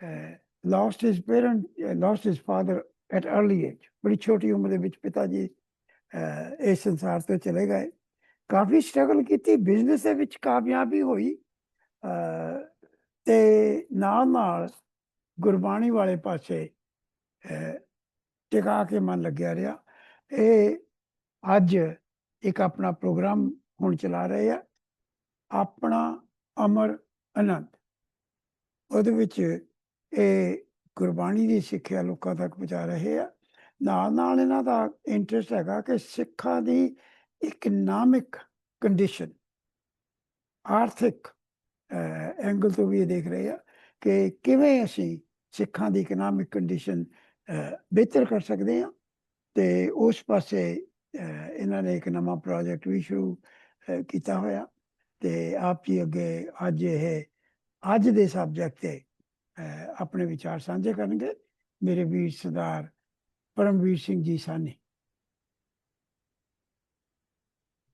uh, lost his parent, uh, lost his father at early age. ਬੜੀ ਛੋਟੀ ਉਮਰ ਦੇ ਵਿੱਚ ਪਿਤਾ ਜੀ ਇਸ ਸੰਸਾਰ ਤੋਂ ਚਲੇ ਗਏ ਕਾਫੀ ਸਟਰਗਲ ਕੀਤੀ ਬਿਜ਼ਨਸ ਦੇ ਵਿੱਚ ਕਾਮਯਾਬੀ ਹੋਈ ਅਹ, ਤੇ ਨਾਲ ਨਾਲ ਗੁਰਬਾਣੀ ਵਾਲੇ ਪਾਸੇ ਟਿਕਾ ਕੇ ਮਨ ਲੱਗਿਆ ਰਿਹਾ ਇਹ ਅੱਜ ਇੱਕ ਆਪਣਾ ਪ੍ਰੋਗਰਾਮ ਹੁਣ ਚਲਾ ਰਹੇ ਆ ਆਪਣਾ ਅਮਰ ਅਨੰਦ ਉਹਦੇ ਵਿੱਚ ਇਹ ਗੁਰਬਾਣੀ ਦੀ ਸਿੱਖਿਆ ਲੋਕਾਂ ਤੱਕ ਪਹੁੰਚਾ ਰਹੇ ਆ। ਨਾਲ ਨਾਲ ਇਹਨਾਂ ਦਾ ਇੰਟਰਸਟ ਹੈਗਾ ਕਿ ਸਿੱਖਾਂ ਦੀ ਇਕਨੋਮਿਕ ਕੰਡੀਸ਼ਨ ਆਰਥਿਕ ਐਂਗਲ ਤੋਂ ਵੀ ਇਹ ਦੇਖ ਰਹੇ ਆ ਕਿ ਕਿਵੇਂ ਅਸੀਂ ਸਿੱਖਾਂ ਦੀ ਇਕਨੋਮਿਕ ਕੰਡੀਸ਼ਨ ਬਿਹਤਰ ਕਰ ਸਕਦੇ ਹਾਂ ਤੇ ਉਸ ਪਾਸੇ ਇਹਨਾਂ ਨੇ ਇੱਕ ਨਵਾਂ ਪ੍ਰੋਜੈਕਟ ਵੀ ਸ਼ੁਰੂ ਕੀਤਾ ਹੋਇਆ ਤੇ ਆਪ ਜੀ ਅੱਗੇ ਅੱਜ ਇਹ ਅੱਜ ਦੇ ਸਬਜੈਕਟ ਤੇ ਆਪਣੇ ਵਿਚਾਰ ਸਾਂਝੇ ਕਰਨਗੇ ਮੇਰੇ ਵੀਰ ਸਰਦਾਰ ਪਰਮਵੀਰ ਸਿੰਘ ਜੀ ਸਾਨੀ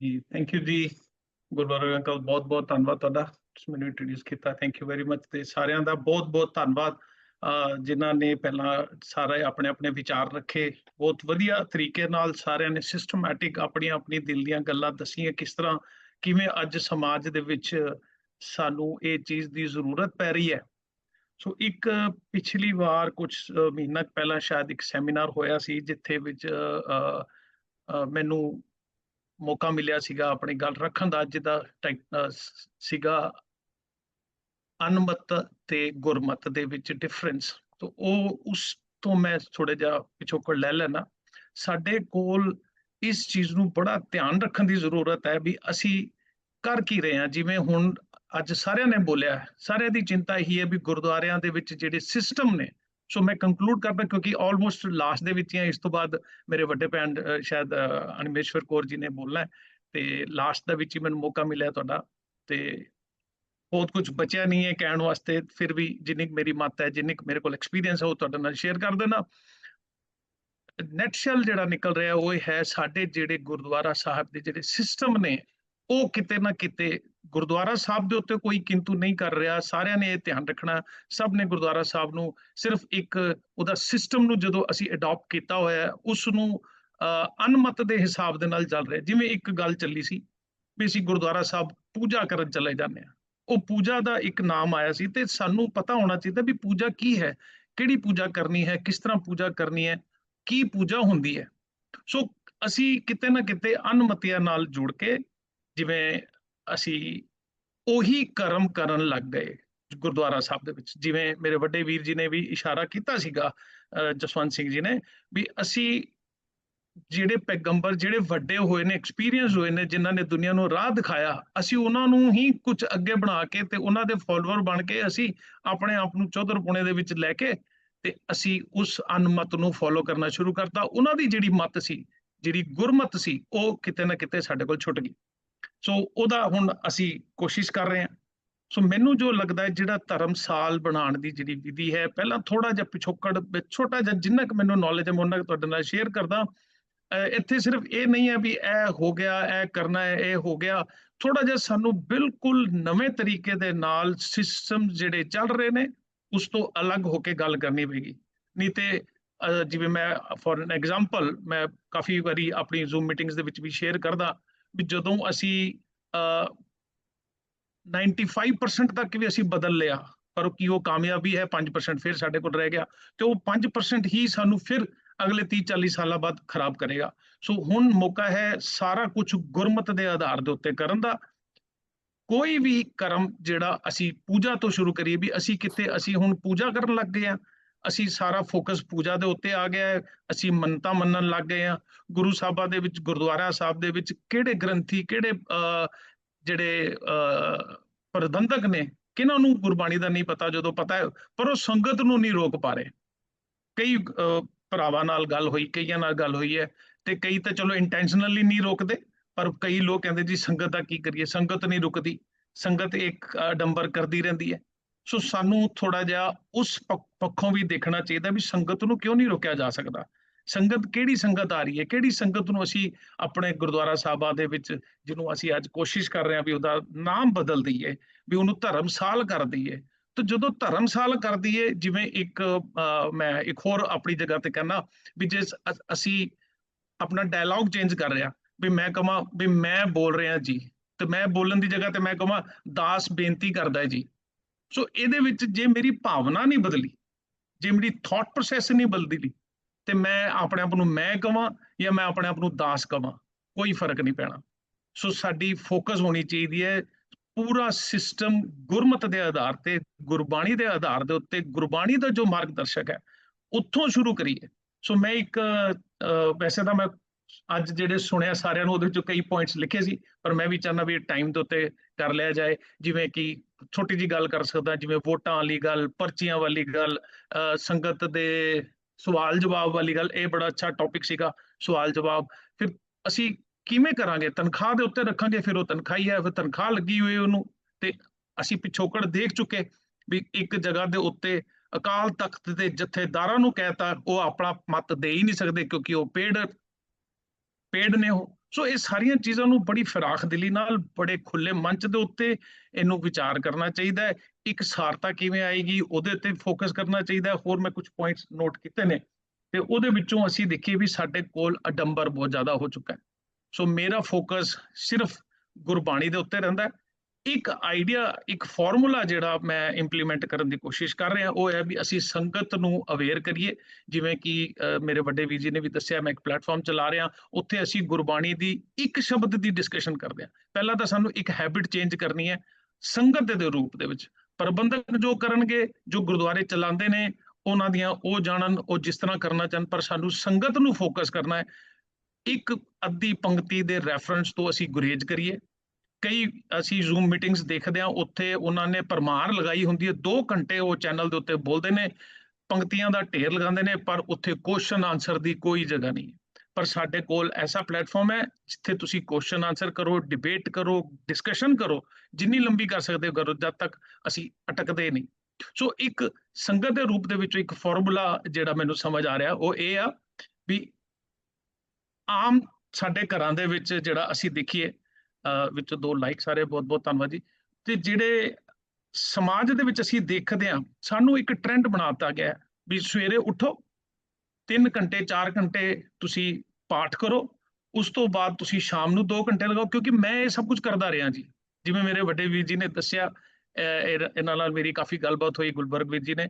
ਜੀ ਥੈਂਕ ਯੂ ਜੀ। ਗੁਰਬਾਰਾ ਅੰਕਲ ਬਹੁਤ ਬਹੁਤ ਧੰਨਵਾਦ ਤੁਹਾਡਾ, ਤੁਸੀਂ ਮੈਨੂੰ ਇੰਟਰੋਡਿਊਸ ਕੀਤਾ। ਥੈਂਕ ਯੂ ਵੈਰੀ ਮਚ ਤੇ ਸਾਰਿਆਂ ਦਾ ਬਹੁਤ ਬਹੁਤ ਧੰਨਵਾਦ। ਅਹ ਜਿਨ੍ਹਾਂ ਨੇ ਪਹਿਲਾਂ ਸਾਰੇ ਆਪਣੇ ਆਪਣੇ ਵਿਚਾਰ ਰੱਖੇ, ਬਹੁਤ ਵਧੀਆ ਤਰੀਕੇ ਨਾਲ ਸਾਰਿਆਂ ਨੇ ਸਿਸਟਮੈਟਿਕ ਆਪਣੀਆਂ ਆਪਣੀ ਦਿਲ ਦੀਆਂ ਗੱਲਾਂ ਦਸੀਆਂ ਕਿਸ ਤਰ੍ਹਾਂ ਕਿਵੇਂ ਅੱਜ ਸਮਾਜ ਦੇ ਵਿੱਚ ਸਾਨੂੰ ਇਹ ਚੀਜ਼ ਦੀ ਜ਼ਰੂਰਤ ਪੈ ਰਹੀ ਹੈ। ਸੋ ਇੱਕ ਪਿਛਲੀ ਵਾਰ ਕੁਝ ਮਹੀਨਾ ਪਹਿਲਾਂ ਸ਼ਾਇਦ ਇੱਕ ਸੈਮੀਨਾਰ ਹੋਇਆ ਸੀ, ਜਿੱਥੇ ਵਿੱਚ ਮੈਨੂੰ ਮੌਕਾ ਮਿਲਿਆ ਸੀਗਾ ਆਪਣੀ ਗੱਲ ਰੱਖਣ ਦਾ ਜਿਹਦਾ ਸੀਗਾ ਅਨਮਤ ਤੇ ਗੁਰਮਤ ਦੇ ਵਿੱਚ ਡਿਫਰੈਂਸ ਤੋਂ, ਉਹ, ਉਸ ਤੋਂ ਮੈਂ ਥੋੜਾ ਜਿਹਾ ਪਿਛੋਕੜ ਲੈ ਲੈਣਾ ਸਾਡੇ ਕੋਲ ਇਸ ਚੀਜ਼ ਨੂੰ ਬੜਾ ਧਿਆਨ ਰੱਖਣ ਦੀ ਜ਼ਰੂਰਤ ਹੈ ਵੀ ਅਸੀਂ ਕਰ ਕੀ ਰਹੇ ਹਾਂ, ਜਿਵੇਂ ਹੁਣ ਅੱਜ ਸਾਰਿਆਂ ਨੇ ਬੋਲਿਆ ਸਾਰਿਆਂ ਦੀ ਚਿੰਤਾ ਇਹੀ ਹੈ ਵੀ ਗੁਰਦੁਆਰਿਆਂ ਦੇ ਵਿੱਚ ਜਿਹੜੇ ਸਿਸਟਮ ਨੇ ਸੋ ਮੈਂ ਕੰਕਲੂਡ ਕਰਦਾ ਕਿਉਂਕਿ ਆਲਮੋਸਟ ਲਾਸਟ ਦੇ ਵਿੱਚ ਹੀ ਹਾਂ, ਇਸ ਤੋਂ ਬਾਅਦ ਮੇਰੇ ਵੱਡੇ ਭੈਣ ਸ਼ਾਇਦ ਅਹ, ਅਨਮੇਸ਼ਵਰ ਕੌਰ ਜੀ ਨੇ ਬੋਲਣਾ ਹੈ। ਤੇ ਲਾਸਟ ਦੇ ਵਿੱਚ ਹੀ ਮੈਨੂੰ ਮੌਕਾ ਮਿਲਿਆ ਤੁਹਾਡਾ। ਤੇ ਬਹੁਤ ਕੁਝ ਬਚਿਆ ਨਹੀਂ ਹੈ ਕਹਿਣ ਵਾਸਤੇ। ਫਿਰ ਵੀ ਜਿੰਨੀ ਕੁ ਮੇਰੀ ਮੱਤ ਹੈ ਜਿੰਨੀ ਕੁ ਮੇਰੇ ਕੋਲ ਐਕਸਪੀਰੀਅੰਸ ਹੈ ਉਹ ਤੁਹਾਡੇ ਨਾਲ ਸ਼ੇਅਰ ਕਰ ਦੇਣਾ। ਨੈਟਸ਼ਲ ਜਿਹੜਾ ਨਿਕਲ ਰਿਹਾ ਉਹ ਇਹ ਹੈ ਸਾਡੇ ਜਿਹੜੇ ਗੁਰਦੁਆਰਾ ਸਾਹਿਬ ਦੇ ਜਿਹੜੇ ਸਿਸਟਮ ਨੇ ਉਹ ਕਿਤੇ ਨਾ ਕਿਤੇ ਗੁਰਦੁਆਰਾ ਸਾਹਿਬ ਦੇ ਉੱਤੇ ਕੋਈ ਕਿੰਤੂ ਨਹੀਂ ਕਰ ਰਿਹਾ। ਸਾਰਿਆਂ ਨੇ ਇਹ ਧਿਆਨ ਰੱਖਣਾ। ਸਭ ਨੇ ਗੁਰਦੁਆਰਾ ਸਾਹਿਬ ਨੂੰ ਸਿਰਫ ਇੱਕ ਉਹਦਾ ਸਿਸਟਮ ਨੂੰ ਜਦੋਂ ਅਸੀਂ ਅਡਾਪਟ ਕੀਤਾ ਹੋਇਆ ਹੈ ਉਸ ਨੂੰ ਅਹ, ਅਨਮਤ ਦੇ ਹਿਸਾਬ ਦੇ ਨਾਲ ਚੱਲ ਰਿਹਾ ਜਿਵੇਂ ਇੱਕ ਗੱਲ ਚੱਲੀ ਸੀ ਵੀ ਅਸੀਂ ਗੁਰਦੁਆਰਾ ਸਾਹਿਬ ਪੂਜਾ ਕਰਨ ਚਲੇ ਜਾਂਦੇ ਆ ਉਹ ਪੂਜਾ ਦਾ ਇੱਕ ਨਾਮ ਆਇਆ ਸੀ ਤੇ ਸਾਨੂੰ ਪਤਾ ਹੋਣਾ ਚਾਹੀਦਾ ਵੀ ਪੂਜਾ ਕੀ ਹੈ ਕਿਹੜੀ ਪੂਜਾ ਕਰਨੀ ਹੈ ਕਿਸ ਤਰ੍ਹਾਂ ਪੂਜਾ ਕਰਨੀ ਹੈ ਕੀ ਪੂਜਾ ਹੁੰਦੀ ਹੈ। ਸੋ ਅਸੀਂ ਕਿਤੇ ਨਾ ਕਿਤੇ ਅਨਮਤੀਆਂ ਨਾਲ ਜੁੜ ਕੇ ਜਿਵੇਂ ਅਸੀਂ ਉਹੀ ਕਰਮ ਕਰਨ ਲੱਗ ਗਏ ਗੁਰਦੁਆਰਾ ਸਾਹਿਬ ਦੇ ਵਿੱਚ। ਜਿਵੇਂ ਮੇਰੇ ਵੱਡੇ ਵੀਰ ਜੀ ਨੇ ਵੀ ਇਸ਼ਾਰਾ ਕੀਤਾ ਸੀਗਾ, ਅਹ ਜਸਵੰਤ ਸਿੰਘ ਜੀ ਨੇ ਵੀ ਅਸੀਂ ਜਿਹੜੇ ਪੈਗੰਬਰ, ਜਿਹੜੇ ਵੱਡੇ ਹੋਏ ਨੇ ਐਕਸਪੀਰੀਅੰਸ ਹੋਏ ਨੇ, ਜਿਨ੍ਹਾਂ ਨੇ ਦੁਨੀਆ ਨੂੰ ਰਾਹ ਦਿਖਾਇਆ, ਅਸੀਂ ਉਹਨਾਂ ਨੂੰ ਹੀ ਕੁਝ ਅੱਗੇ ਬਣਾ ਕੇ ਤੇ ਉਹਨਾਂ ਦੇ ਫਾਲੋਅਰ ਬਣ ਕੇ ਅਸੀਂ ਆਪਣੇ ਆਪ ਨੂੰ ਚੌਧਰ ਪੁਣੇ ਦੇ ਵਿੱਚ ਲੈ ਕੇ ਤੇ ਅਸੀਂ ਉਸ ਅਨਮਤ ਨੂੰ ਫੋਲੋ ਕਰਨਾ ਸ਼ੁਰੂ ਕਰਤਾ। ਉਹਨਾਂ ਦੀ ਜਿਹੜੀ ਮਤ ਸੀ, ਜਿਹੜੀ ਗੁਰਮਤ ਸੀ, ਉਹ ਕਿਤੇ ਨਾ ਕਿਤੇ ਸਾਡੇ ਕੋਲ ਛੁੱਟ ਗਈ। ਸੋ ਉਹਦਾ ਹੁਣ ਅਸੀਂ ਕੋਸ਼ਿਸ਼ ਕਰ ਰਹੇ ਹਾਂ। ਸੋ ਮੈਨੂੰ ਜੋ ਲੱਗਦਾ ਹੈ, ਜਿਹੜਾ ਧਰਮਸਾਲ ਬਣਾਉਣ ਦੀ ਜਿਹੜੀ ਵਿਧੀ ਹੈ, ਪਹਿਲਾਂ ਥੋੜਾ ਜਿਹਾ ਪਿਛੋਕੜ ਵਿੱਚ, ਛੋਟਾ ਜਿਹਾ ਜਿੰਨਾ ਕੁ ਮੈਨੂੰ ਨੌਲੇਜ ਹੈ, ਮੈਂ ਉਹਨਾਂ ਕੁ ਤੁਹਾਡੇ ਨਾਲ ਸ਼ੇਅਰ ਕਰਦਾ। ਇੱਥੇ ਸਿਰਫ ਇਹ ਨਹੀਂ ਹੈ ਵੀ ਇਹ ਹੋ ਗਿਆ, ਇਹ ਕਰਨਾ ਹੈ, ਇਹ ਹੋ ਗਿਆ। ਥੋੜਾ ਜਿਹਾ ਸਾਨੂੰ ਬਿਲਕੁਲ ਨਵੇਂ ਤਰੀਕੇ ਦੇ ਨਾਲ ਸਿਸਟਮ ਜਿਹੜੇ ਚੱਲ ਰਹੇ ਨੇ, ਉਸ ਤੋਂ ਅਲੱਗ ਹੋ ਕੇ ਗੱਲ ਕਰਨੀ ਪਏਗੀ। ਨਹੀਂ ਤੇ ਜਿਵੇਂ ਮੈਂ ਫॉर ਐਨ ਐਗਜ਼ਾਮਪਲ ਮੈਂ ਕਾਫੀ ਵਾਰੀ ਆਪਣੀ ਜ਼ੂਮ ਮੀਟਿੰਗਸ ਦੇ ਵਿੱਚ ਵੀ ਸ਼ੇਅਰ ਕਰਦਾ। ਵੀ ਜਦੋਂ ਅਸੀਂ ਅਹ 95% ਤੱਕ ਵੀ ਅਸੀਂ ਬਦਲ ਲਿਆ, ਪਰ ਕੀ ਉਹ ਕਾਮਯਾਬੀ ਹੈ? 5% ਫਿਰ ਸਾਡੇ ਕੋਲ ਰਹਿ ਗਿਆ। ਤੇ ਉਹ 5% ਹੀ ਸਾਨੂੰ ਫਿਰ ਅਗਲੇ 30 40 ਸਾਲਾਂ ਬਾਅਦ ਖਰਾਬ ਕਰੇਗਾ। ਸੋ ਹੁਣ ਮੌਕਾ ਹੈ ਸਾਰਾ ਕੁਝ ਗੁਰਮਤ ਦੇ ਆਧਾਰ ਦੇ ਉੱਤੇ ਕਰਨ ਦਾ। ਕੋਈ ਵੀ ਕਰਮ ਜਿਹੜਾ ਅਸੀਂ ਪੂਜਾ ਤੋਂ ਸ਼ੁਰੂ ਕਰੀਏ ਵੀ ਅਸੀਂ ਕਿਤੇ ਅਸੀਂ ਹੁਣ ਪੂਜਾ ਕਰਨ ਲੱਗ ਗਏ ਆ ਅਸੀਂ ਸਾਰਾ ਫੋਕਸ ਪੂਜਾ ਦੇ ਉੱਤੇ ਆ ਗਿਆ ਹੈ ਅਸੀਂ ਮੰਨਤਾ ਮੰਨਣ ਲੱਗ ਗਏ ਆ ਗੁਰੂ ਸਾਹਿਬਾਂ ਦੇ ਵਿੱਚ ਗੁਰਦੁਆਰਾ ਸਾਹਿਬ ਦੇ ਵਿੱਚ ਕਿਹੜੇ ਗ੍ਰੰਥੀ ਕਿਹੜੇ ਅਹ, ਜਿਹੜੇ ਅਹ, ਪ੍ਰਬੰਧਕ ਨੇ ਕਿਹਨਾਂ ਨੂੰ ਗੁਰਬਾਣੀ ਦਾ ਨਹੀਂ ਪਤਾ ਜਦੋਂ ਪਤਾ ਹੈ ਪਰ ਉਹ ਸੰਗਤ ਨੂੰ ਨਹੀਂ ਰੋਕ ਪਾ ਰਹੇ। ਕਈ ਅਹ, ਭਰਾਵਾਂ ਨਾਲ ਗੱਲ ਹੋਈ ਕਈਆਂ ਨਾਲ ਗੱਲ ਹੋਈ ਹੈ ਤੇ ਕਈ ਤਾਂ ਚਲੋ ਇੰਟੈਂਸ਼ਨਲੀ ਨਹੀਂ ਰੋਕਦੇ ਪਰ ਕਈ ਲੋਕ ਕਹਿੰਦੇ ਜੀ ਸੰਗਤ ਦਾ ਕੀ ਕਰੀਏ ਸੰਗਤ ਨਹੀਂ ਰੁਕਦੀ। ਸੰਗਤ ਇੱਕ ਡੰਬਰ ਕਰਦੀ ਰਹਿੰਦੀ ਹੈ। ਸੋ ਸਾਨੂੰ ਥੋੜਾ ਜਿਹਾ ਉਸ ਪੱਖ- ਪੱਖੋਂ ਵੀ ਦੇਖਣਾ ਚਾਹੀਦਾ ਵੀ ਸੰਗਤ ਨੂੰ ਕਿਉਂ ਨਹੀਂ ਰੋਕਿਆ ਜਾ ਸਕਦਾ? ਸੰਗਤ ਕਿਹੜੀ ਸੰਗਤ ਆ ਰਹੀ ਹੈ? ਕਿਹੜੀ ਸੰਗਤ ਨੂੰ ਅਸੀਂ ਆਪਣੇ ਗੁਰਦੁਆਰਾ ਸਾਹਿਬਾਂ ਦੇ ਵਿੱਚ ਜਿਹਨੂੰ ਅਸੀਂ ਅੱਜ ਕੋਸ਼ਿਸ਼ ਕਰ ਰਹੇ ਹਾਂ ਵੀ ਉਹਦਾ ਨਾਮ ਬਦਲ ਦਈਏ, ਵੀ ਉਹਨੂੰ ਧਰਮਸਾਲ ਕਰ ਦਈਏ। ਤਾਂ ਜਦੋਂ ਧਰਮਸਾਲ ਕਰਦੀ ਏ ਜਿਵੇਂ ਇੱਕ ਮੈਂ ਇੱਕ ਹੋਰ ਆਪਣੀ ਜਗ੍ਹਾ ਤੇ ਕਹਿੰਦਾ ਵੀ ਜੇ ਅਸੀਂ ਆਪਣਾ ਡਾਇਲੌਗ ਚੇਂਜ ਕਰ ਰਿਹਾ ਵੀ ਮੈਂ ਕਹਾਂ ਵੀ ਮੈਂ ਬੋਲ ਰਿਹਾ ਜੀ, ਤੇ ਮੈਂ ਬੋਲਣ ਦੀ ਜਗ੍ਹਾ ਤੇ ਮੈਂ ਕਹਾਂ ਦਾਸ ਬੇਨਤੀ ਕਰਦਾ ਜੀ। ਸੋ ਇਹਦੇ ਵਿੱਚ ਜੇ ਮੇਰੀ ਭਾਵਨਾ ਨਹੀਂ ਬਦਲੀ, ਜੇ ਮੇਰੀ ਥਾਟ ਪ੍ਰੋਸੈਸ ਨਹੀਂ ਬਦਲੀ, ਤੇ ਮੈਂ ਆਪਣੇ ਆਪ ਨੂੰ ਮੈਂ ਕਹਾਂ ਜਾਂ ਮੈਂ ਆਪਣੇ ਆਪ ਨੂੰ ਦਾਸ ਕਹਾਂ ਕੋਈ ਫ਼ਰਕ ਨਹੀਂ ਪੈਣਾ। ਸੋ ਸਾਡੀ ਫੋਕਸ ਹੋਣੀ ਚਾਹੀਦੀ ਹੈ ਪੂਰਾ ਸਿਸਟਮ ਗੁਰਮਤ ਦੇ ਆਧਾਰ ਤੇ, ਗੁਰਬਾਣੀ ਦੇ ਆਧਾਰ ਦੇ ਉੱਤੇ, ਗੁਰਬਾਣੀ ਦਾ ਜੋ ਮਾਰਗਦਰਸ਼ਕ ਹੈ, ਉੱਥੋਂ ਸ਼ੁਰੂ ਕਰੀਏ। ਸੋ ਮੈਂ ਇੱਕ ਵੈਸੇ ਤਾਂ ਮੈਂ ਅੱਜ ਜਿਹੜੇ ਸੁਣਿਆ ਸਾਰਿਆਂ ਨੂੰ, ਉਹਦੇ ਵਿੱਚੋਂ ਕਈ ਪੁਆਇੰਟਸ ਲਿਖੇ ਸੀ, ਪਰ ਮੈਂ ਵੀ ਚਾਹੁੰਦਾ ਵੀ ਟਾਈਮ ਦੇ ਉੱਤੇ ਕਰ ਲਿਆ ਜਾਏ, ਜਿਵੇਂ ਕਿ ਛੋਟੀ ਜੀ ਗੱਲ ਕਰ ਸਕਦਾ, ਜਿਵੇਂ ਵੋਟਾਂ ਵਾਲੀ ਗੱਲ, ਪਰਚੀਆਂ ਵਾਲੀ ਗੱਲ ਸੰਗਤ ਦੇ ਸਵਾਲ ਜਵਾਬ ਵਾਲੀ ਗੱਲ, ਇਹ ਬੜਾ ਅੱਛਾ ਟੌਪਿਕ ਸੀਗਾ ਸਵਾਲ ਜਵਾਬ। ਫਿਰ ਅਸੀਂ ਕਿਵੇਂ ਕਰਾਂਗੇ? ਤਨਖਾਹ ਦੇ ਉੱਤੇ ਰੱਖਾਂਗੇ, ਫਿਰ ਉਹ ਤਨਖਾਹ ਹੀ ਹੈ ਫਿਰ ਤਨਖਾਹ ਲੱਗੀ ਹੋਈ ਉਹਨੂੰ ਤੇ ਅਸੀਂ ਪਿਛੋਕੜ ਦੇਖ ਚੁੱਕੇ ਵੀ ਇੱਕ ਜਗ੍ਹਾ ਦੇ ਉੱਤੇ ਅਕਾਲ ਤਖਤ ਦੇ ਜਥੇਦਾਰਾਂ ਨੂੰ ਕਹਿਤਾ, ਉਹ ਆਪਣਾ ਮਤ ਦੇ ਹੀ ਨਹੀਂ ਸਕਦੇ ਕਿਉਂਕਿ ਉਹ ਪੇੜ ਪੇੜ ਨੇ ਉਹ। ਸੋ ਇਹ ਸਾਰੀਆਂ ਚੀਜ਼ਾਂ ਨੂੰ ਬੜੀ ਫਿਰਾਖ ਦਿਲੀ ਨਾਲ, ਬੜੇ ਖੁੱਲੇ ਮੰਚ ਦੇ ਉੱਤੇ ਇਹਨੂੰ ਵਿਚਾਰ ਕਰਨਾ ਚਾਹੀਦਾ ਹੈ। ਇੱਕ ਸਾਰਤਾ ਕਿਵੇਂ ਆਏਗੀ, ਉਹਦੇ ਤੇ ਫੋਕਸ ਕਰਨਾ ਚਾਹੀਦਾ ਹੈ। ਹੋਰ ਮੈਂ ਕੁਝ ਪੁਆਇੰਟਸ ਨੋਟ ਕੀਤੇ ਨੇ। ਤੇ ਉਹਦੇ ਵਿੱਚੋਂ ਅਸੀਂ ਦੇਖੀਏ ਵੀ ਸਾਡੇ ਕੋਲ ਅਡੰਬਰ ਬਹੁਤ ਜ਼ਿਆਦਾ ਹੋ ਚੁੱਕਾ ਹੈ। ਸੋ ਮੇਰਾ ਫੋਕਸ ਸਿਰਫ ਗੁਰਬਾਣੀ ਦੇ ਉੱਤੇ ਰਹਿੰਦਾ ਇੱਕ ਆਈਡੀਆ ਇੱਕ ਫਾਰਮੂਲਾ ਜਿਹੜਾ ਮੈਂ ਇੰਪਲੀਮੈਂਟ ਕਰਨ ਦੀ ਕੋਸ਼ਿਸ਼ ਕਰ ਰਿਹਾ, ਉਹ ਹੈ ਵੀ ਅਸੀਂ ਸੰਗਤ ਨੂੰ ਅਵੇਅਰ ਕਰੀਏ। ਜਿਵੇਂ ਕਿ ਮੇਰੇ ਵੱਡੇ ਵੀਰ ਜੀ ਨੇ ਵੀ ਦੱਸਿਆ, ਮੈਂ ਇੱਕ ਪਲੇਟਫਾਰਮ ਚਲਾ ਰਿਹਾ, ਉੱਥੇ ਅਸੀਂ ਗੁਰਬਾਣੀ ਦੀ ਇੱਕ ਸ਼ਬਦ ਦੀ ਡਿਸਕਸ਼ਨ ਕਰਦੇ ਹਾਂ। ਪਹਿਲਾਂ ਤਾਂ ਸਾਨੂੰ ਇੱਕ ਹੈਬਿਟ ਚੇਂਜ ਕਰਨੀ ਹੈ, ਸੰਗਤ ਦੇ ਰੂਪ ਦੇ ਵਿੱਚ। ਪ੍ਰਬੰਧਕ ਜੋ ਕਰਨਗੇ, ਜੋ ਗੁਰਦੁਆਰੇ ਚਲਾਉਂਦੇ ਨੇ, ਉਹਨਾਂ ਦੀਆਂ ਉਹ ਜਾਣਨ, ਉਹ ਜਿਸ ਤਰ੍ਹਾਂ ਕਰਨਾ ਚਾਹਣ, ਪਰ ਸਾਨੂੰ ਸੰਗਤ ਨੂੰ ਫੋਕਸ ਕਰਨਾ ਹੈ। ਇੱਕ ਅੱਧੀ ਪੰਕਤੀ ਦੇ ਰੈਫਰੈਂਸ ਤੋਂ ਅਸੀਂ ਗੁਰੇਜ਼ ਕਰੀਏ। ਕਈ ਅਸੀਂ ਜ਼ੂਮ ਮੀਟਿੰਗਸ ਦੇਖਦੇ ਹਾਂ, ਉੱਥੇ ਉਹਨਾਂ ਨੇ ਪਰਮਾਰ ਲਗਾਈ ਹੁੰਦੀ ਹੈ 2 ਘੰਟੇ ਉਹ ਚੈਨਲ ਦੇ ਉੱਤੇ ਬੋਲਦੇ ਨੇ, ਪੰਕਤੀਆਂ ਦਾ ਢੇਰ ਲਗਾਉਂਦੇ ਨੇ, ਪਰ ਉੱਥੇ ਕੁਐਸਚਨ ਆਨਸਰ ਦੀ ਕੋਈ ਜਗ੍ਹਾ ਨਹੀਂ ਪਰ ਸਾਡੇ ਕੋਲ ਐਸਾ ਪਲੇਟਫਾਰਮ ਹੈ, ਜਿੱਥੇ ਤੁਸੀਂ ਕੁਐਸਚਨ ਆਨਸਰ ਕਰੋ ਡਿਬੇਟ ਕਰੋ ਡਿਸਕਸ਼ਨ ਕਰੋ, ਜਿੰਨੀ ਲੰਬੀ ਕਰ ਸਕਦੇ ਹੋ ਕਰੋ, ਜਦ ਤੱਕ ਅਸੀਂ ਅਟਕਦੇ ਨਹੀਂ। ਸੋ ਇੱਕ ਸੰਗਤ ਦੇ ਰੂਪ ਦੇ ਵਿੱਚ ਇੱਕ ਫਾਰਮੂਲਾ ਜਿਹੜਾ ਮੈਨੂੰ ਸਮਝ ਆ ਰਿਹਾ, ਉਹ ਇਹ ਆ ਵੀ ਆਮ ਸਾਡੇ ਘਰਾਂ ਦੇ ਵਿੱਚ ਜਿਹੜਾ ਅਸੀਂ ਦੇਖੀਏ ਵਿੱਚੋਂ ਦੋ ਲਾਈਕ ਸਾਰੇ ਬਹੁਤ ਬਹੁਤ ਧੰਨਵਾਦ ਜੀ। ਤੇ ਜਿਹੜੇ ਸਮਾਜ ਦੇ ਵਿੱਚ ਅਸੀਂ ਦੇਖਦੇ ਹਾਂ, ਸਾਨੂੰ ਇੱਕ ਟ੍ਰੈਂਡ ਬਣਾਤਾ ਗਿਆ ਵੀ ਸਵੇਰੇ ਉਠੋ 3 ਘੰਟੇ 4 ਘੰਟੇ ਤੁਸੀਂ ਪਾਠ ਕਰੋ, ਉਸ ਤੋਂ ਬਾਅਦ ਤੁਸੀਂ ਸ਼ਾਮ ਨੂੰ 2 ਘੰਟੇ ਲਗਾਓ, ਕਿਉਂਕਿ ਮੈਂ ਇਹ ਸਭ ਕੁਝ ਕਰਦਾ ਰਿਹਾ ਜੀ। ਜਿਵੇਂ ਮੇਰੇ ਵੱਡੇ ਵੀਰ ਜੀ ਨੇ ਦੱਸਿਆ, ਇਹ- ਇਹਨਾਂ ਨਾਲ ਮੇਰੀ ਕਾਫੀ ਗੱਲਬਾਤ ਹੋਈ, ਗੁਲਬਰਗ ਵੀਰ ਜੀ ਨੇ।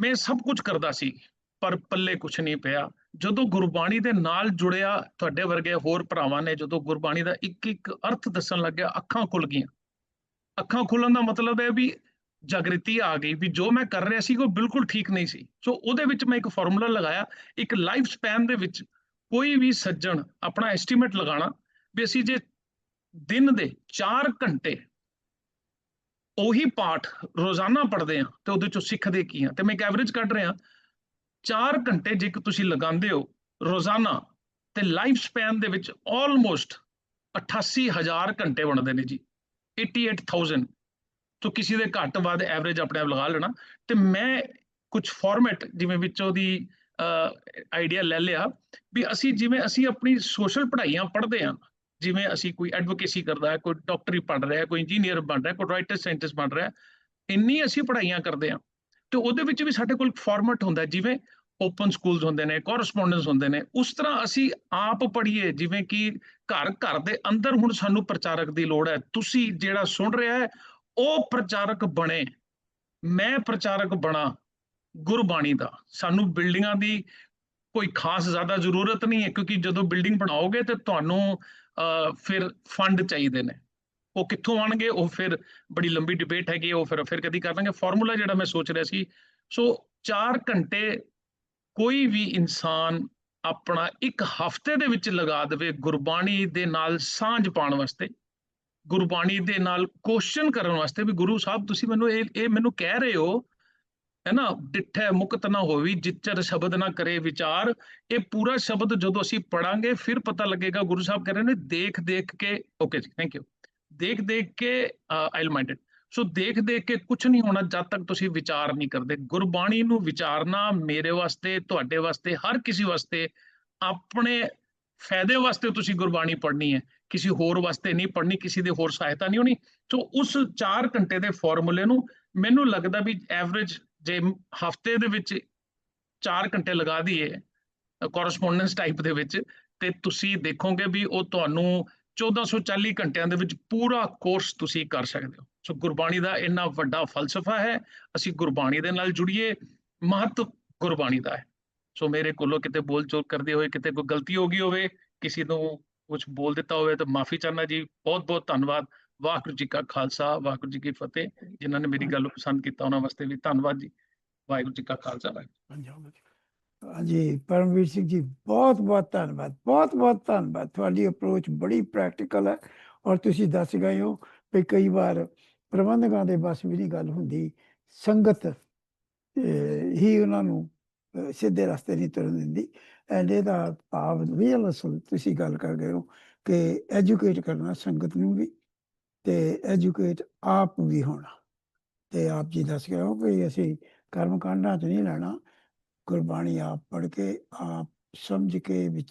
ਮੈਂ ਸਭ ਕੁਝ ਕਰਦਾ ਸੀ, ਪਰ ਪੱਲੇ ਕੁਝ ਨਹੀਂ ਪਿਆ। ਜਦੋਂ ਗੁਰਬਾਣੀ ਦੇ ਨਾਲ ਜੁੜਿਆ ਤੁਹਾਡੇ ਵਰਗੇ ਹੋਰ ਭਰਾਵਾਂ ਨੇ, ਜਦੋਂ ਗੁਰਬਾਣੀ ਦਾ ਇੱਕ ਇੱਕ ਅਰਥ ਦੱਸਣ ਲੱਗਿਆ, ਅੱਖਾਂ ਖੁੱਲ ਗਈਆਂ। ਅੱਖਾਂ ਖੁੱਲਣ ਦਾ ਮਤਲਬ ਹੈ ਵੀ ਜਾਗ੍ਰਿਤੀ ਆ ਗਈ ਵੀ ਜੋ ਮੈਂ ਕਰ ਰਿਹਾ ਸੀ ਉਹ ਬਿਲਕੁਲ ਠੀਕ ਨਹੀਂ ਸੀ। ਸੋ ਉਹਦੇ ਵਿੱਚ ਮੈਂ ਇੱਕ ਫਾਰਮੂਲਾ ਲਗਾਇਆ, ਇੱਕ ਲਾਈਫ ਸਪੈਨ ਦੇ ਵਿੱਚ ਕੋਈ ਵੀ ਸੱਜਣ ਆਪਣਾ ਐਸਟੀਮੇਟ ਲਗਾਉਣਾ ਵੀ ਅਸੀਂ ਜੇ ਦਿਨ ਦੇ 4 ਘੰਟੇ ਉਹੀ ਪਾਠ ਰੋਜ਼ਾਨਾ ਪੜ੍ਹਦੇ ਆ ਤੇ ਉਹਦੇ ਚੋਂ ਸਿੱਖਦੇ ਕੀ ਆ ਤੇ ਮੈਂ ਇੱਕ ਐਵਰੇਜ ਕੱਢ ਰਿਹਾ 4 ਘੰਟੇ ਜੇ ਤੁਸੀਂ ਲਗਾਉਂਦੇ ਹੋ ਰੋਜ਼ਾਨਾ ਤੇ ਲਾਈਫ ਸਪੈਨ ਦੇ ਵਿੱਚ ਆਲਮੋਸਟ 88000 ਘੰਟੇ ਬਣਦੇ ਨੇ ਜੀ 88000 ਤੋਂ ਕਿਸੇ ਦੇ ਘੱਟ ਵੱਧ ਐਵਰੇਜ ਆਪਣੇ ਆਪ ਲਗਾ ਲੈਣਾ ਤੇ ਮੈਂ ਕੁਝ ਫਾਰਮੈਟ ਜਿਵੇਂ ਵਿੱਚੋਂ ਦੀ ਆਈਡੀਆ ਲੈ ਲਿਆ ਵੀ ਅਸੀਂ ਜਿਵੇਂ ਅਸੀਂ ਆਪਣੀ ਸੋਸ਼ਲ ਪੜ੍ਹਾਈਆਂ ਪੜ੍ਹਦੇ ਹਾਂ, ਜਿਵੇਂ ਅਸੀਂ ਕੋਈ ਐਡਵੋਕੇਸੀ ਕਰਦਾ ਹੈ, ਕੋਈ ਡਾਕਟਰੀ ਪੜ੍ਹ ਰਿਹਾ ਕੋਈ ਇੰਜੀਨੀਅਰ ਬਣ ਰਿਹਾ ਕੋਈ ਰਾਈਟਰ ਸਾਇੰਟਿਸਟ ਬਣ ਰਿਹਾ ਇੰਨੀ ਅਸੀਂ ਪੜ੍ਹਾਈਆਂ ਕਰਦੇ ਹਾਂ। ਤੇ ਉਹਦੇ ਵਿੱਚ ਵੀ ਸਾਡੇ ਕੋਲ ਫਾਰਮੈਟ ਹੁੰਦਾ ਜਿਵੇਂ ਓਪਨ ਸਕੂਲਸ ਹੁੰਦੇ ਨੇ ਕੋਰਸਪੋਂਡੈਂਸ ਹੁੰਦੇ ਨੇ ਉਸ ਤਰ੍ਹਾਂ ਅਸੀਂ ਆਪ ਪੜ੍ਹੀਏ ਜਿਵੇਂ ਕਿ ਘਰ ਘਰ ਦੇ ਅੰਦਰ ਹੁਣ ਸਾਨੂੰ ਪ੍ਰਚਾਰਕ ਦੀ ਲੋੜ ਹੈ ਤੁਸੀਂ ਜਿਹੜਾ ਸੁਣ ਰਿਹਾ ਹੈ ਉਹ ਪ੍ਰਚਾਰਕ ਬਣੇ ਮੈਂ ਪ੍ਰਚਾਰਕ ਬਣਾ ਗੁਰਬਾਣੀ ਦਾ। ਸਾਨੂੰ ਬਿਲਡਿੰਗਾਂ ਦੀ ਕੋਈ ਖਾਸ ਜ਼ਿਆਦਾ ਜ਼ਰੂਰਤ ਨਹੀਂ ਹੈ ਕਿਉਂਕਿ ਜਦੋਂ ਬਿਲਡਿੰਗ ਬਣਾਓਗੇ ਤੇ ਤੁਹਾਨੂੰ ਅਹ, ਫਿਰ ਫੰਡ ਚਾਹੀਦੇ ਨੇ। ਉਹ ਕਿੱਥੋਂ ਆਣਗੇ ਉਹ ਫਿਰ ਬੜੀ ਲੰਬੀ ਡਿਬੇਟ ਹੈਗੀ ਉਹ ਫਿਰ ਫਿਰ ਕਦੀ ਕਰ ਲਾਂਗੇ। ਫਾਰਮੂਲਾ ਜਿਹੜਾ ਮੈਂ ਸੋਚ ਰਿਹਾ ਸੀ, ਸੋ 4 ਘੰਟੇ ਕੋਈ ਵੀ ਇਨਸਾਨ ਆਪਣਾ ਇੱਕ ਹਫ਼ਤੇ ਦੇ ਵਿੱਚ ਲਗਾ ਦੇਵੇ ਗੁਰਬਾਣੀ ਦੇ ਨਾਲ ਸਾਂਝ ਪਾਉਣ ਵਾਸਤੇ, ਗੁਰਬਾਣੀ ਦੇ ਨਾਲ ਕੁਐਸਚਨ ਕਰਨ ਵਾਸਤੇ ਵੀ ਗੁਰੂ ਸਾਹਿਬ, ਤੁਸੀਂ ਮੈਨੂੰ ਇਹ ਇਹ ਮੈਨੂੰ ਕਹਿ ਰਹੇ ਹੋ, ਹੈ ਨਾ? ਡਿੱਠੇ ਮੁਕਤ ਨਾ ਹੋਵੀ, ਜਿੱਚਰ ਸ਼ਬਦ ਨਾ ਕਰੇ ਵਿਚਾਰ। ਇਹ ਪੂਰਾ ਸ਼ਬਦ ਜਦੋਂ ਅਸੀਂ ਪੜਾਂਗੇ ਫਿਰ ਪਤਾ ਲੱਗੇਗਾ, ਗੁਰੂ ਸਾਹਿਬ ਕਹਿ ਰਹੇ ਨੇ, ਦੇਖ ਦੇਖ ਕੇ। ਓਕੇ ਜੀ ਥੈਂਕ ਯੂ ਦੇਖ ਦੇਖ ਕੇ ਆਈਲ ਮਾਈਂਡਡ ਸੋ ਦੇਖ ਦੇਖ ਕੇ ਕੁਝ ਨਹੀਂ ਹੋਣਾ ਜਦ ਤੱਕ ਤੁਸੀਂ ਵਿਚਾਰ ਨਹੀਂ ਕਰਦੇ। ਗੁਰਬਾਣੀ ਨੂੰ ਵਿਚਾਰਨਾ ਮੇਰੇ ਵਾਸਤੇ, ਤੁਹਾਡੇ ਵਾਸਤੇ, ਹਰ ਕਿਸੇ ਵਾਸਤੇ, ਆਪਣੇ ਫਾਇਦੇ ਵਾਸਤੇ ਤੁਸੀਂ ਗੁਰਬਾਣੀ ਪੜ੍ਹਨੀ ਹੈ। ਕਿਸੇ ਹੋਰ ਵਾਸਤੇ ਨਹੀਂ ਪੜ੍ਹਨੀ, ਕਿਸੇ ਦੀ ਹੋਰ ਸਹਾਇਤਾ ਨਹੀਂ ਹੋਣੀ। ਸੋ ਉਸ 4 ਘੰਟੇ ਦੇ ਫਾਰਮੂਲੇ ਨੂੰ ਮੈਨੂੰ ਲੱਗਦਾ ਵੀ ਐਵਰੇਜ ਜੇ ਹਫ਼ਤੇ ਦੇ ਵਿੱਚ 4 ਘੰਟੇ ਲਗਾ ਦਈਏ ਕੋਰਸਪੋਂਡੈਂਸ ਟਾਈਪ ਦੇ ਵਿੱਚ, ਤੇ ਤੁਸੀਂ ਦੇਖੋਗੇ ਵੀ ਉਹ ਤੁਹਾਨੂੰ 1440 ਘੰਟਿਆਂ ਦੇ ਵਿੱਚ ਪੂਰਾ ਕੋਰਸ ਤੁਸੀਂ ਕਰ ਸਕਦੇ ਹੋ। ਸੋ ਗੁਰਬਾਣੀ ਦਾ ਇੰਨਾ ਵੱਡਾ ਫਲਸਫਾ ਹੈ, ਅਸੀਂ ਗੁਰਬਾਣੀ ਦੇ ਨਾਲ ਜੁੜੀਏ ਮਹੱਤਵ ਗੁਰਬਾਣੀ ਦਾ ਹੈ। ਸੋ ਮੇਰੇ ਕੋਲੋਂ ਕਿਤੇ ਬੋਲ ਚੋਲ ਕਰਦੇ ਹੋਏ, ਕਿਤੇ ਕੋਈ ਗਲਤੀ ਹੋ ਗਈ ਹੋਵੇ, ਕਿਸੇ ਨੂੰ ਕੁਝ ਬੋਲ ਦਿੱਤਾ ਹੋਵੇ ਤਾਂ ਮਾਫੀ ਚਾਹਨਾ ਜੀ। ਬਹੁਤ ਬਹੁਤ ਧੰਨਵਾਦ। ਵਾਹਿਗੁਰੂ ਜੀ ਕਾ ਖਾਲਸਾ, ਵਾਹਿਗੁਰੂ ਜੀ ਕੀ ਫਤਿਹ। ਜਿਨ੍ਹਾਂ ਨੇ ਮੇਰੀ ਗੱਲ ਨੂੰ ਪਸੰਦ ਕੀਤਾ, ਉਹਨਾਂ ਵਾਸਤੇ ਵੀ ਧੰਨਵਾਦ ਜੀ। ਵਾਹਿਗੁਰੂ ਜੀ ਕਾ ਖਾਲਸਾ, ਵਾਹਿਗੁਰੂ ਪੰਜਾਬ ਹਾਂਜੀ, ਪਰਮਵੀਰ ਸਿੰਘ ਜੀ, ਬਹੁਤ ਬਹੁਤ ਧੰਨਵਾਦ, ਬਹੁਤ ਬਹੁਤ ਧੰਨਵਾਦ। ਤੁਹਾਡੀ ਅਪਰੋਚ ਬੜੀ ਪ੍ਰੈਕਟੀਕਲ ਹੈ ਔਰ ਤੁਸੀਂ ਦੱਸ ਗਏ ਹੋ ਵੀ ਕਈ ਵਾਰ ਪ੍ਰਬੰਧਕਾਂ ਦੇ ਬਸ ਵੀ ਨਹੀਂ ਗੱਲ ਹੁੰਦੀ, ਸੰਗਤ ਹੀ ਉਹਨਾਂ ਨੂੰ ਸਿੱਧੇ ਰਸਤੇ ਨਹੀਂ ਤੁਰਨ ਦਿੰਦੀ। ਐਂਡ ਇਹਦਾ ਭਾਵ ਰੀਅਲ ਅਸਲ ਤੁਸੀਂ ਗੱਲ ਕਰ ਗਏ ਹੋ ਕਿ ਐਜੂਕੇਟ ਕਰਨਾ ਸੰਗਤ ਨੂੰ ਵੀ ਤੇ ਐਜੂਕੇਟ ਆਪ ਵੀ ਹੋਣਾ। ਤੇ ਆਪ ਜੀ ਦੱਸ ਗਏ ਹੋ ਕਿ ਅਸੀਂ ਕਰਮ ਕਾਂਡਾਂ 'ਚ ਨਹੀਂ ਲੈਣਾ ਗੁਰਬਾਣੀ ਆਪ ਪੜ੍ਹ ਕੇ ਆਪ ਸਮਝ ਕੇ ਵਿਚਾਰ